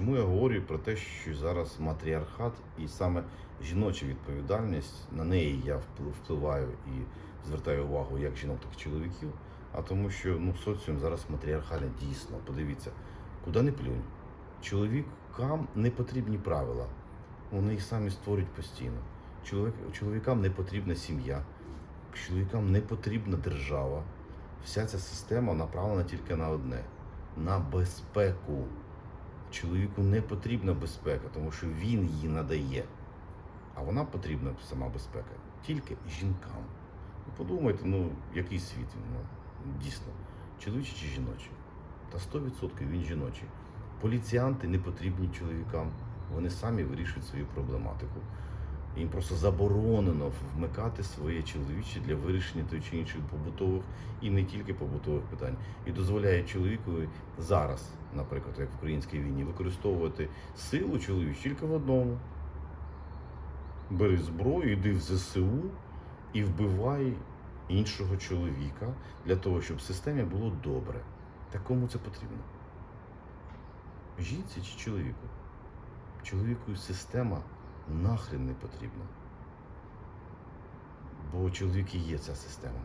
Чому я говорю про те, що зараз матріархат і саме жіноча відповідальність на неї я впливаю і звертаю увагу як жінок, так і чоловіків. А тому, що ну соціум зараз матріархальний дійсно. Подивіться, куди не плюнь. Чоловікам не потрібні правила. Вони їх самі створюють постійно. Чоловік, чоловікам не потрібна сім'я, чоловікам не потрібна держава. Вся ця система направлена тільки на одне на безпеку. Чоловіку не потрібна безпека, тому що він її надає. А вона потрібна сама безпека тільки жінкам. Ну, подумайте, ну який світ він ну, дійсно, чоловічий чи жіночий? Та 100% він жіночий. Поліціянти не потрібні чоловікам. Вони самі вирішують свою проблематику. Їм просто заборонено вмикати своє чоловіче для вирішення той чи інших побутових і не тільки побутових питань. І дозволяє чоловікові зараз, наприклад, як в українській війні, використовувати силу чоловічу тільки в одному. Бери зброю, йди в ЗСУ і вбивай іншого чоловіка для того, щоб в системі було добре. Та кому це потрібно? Жінці чи чоловіку? Чоловіку система нахрен не потрібно. Бо у чоловіки є ця система.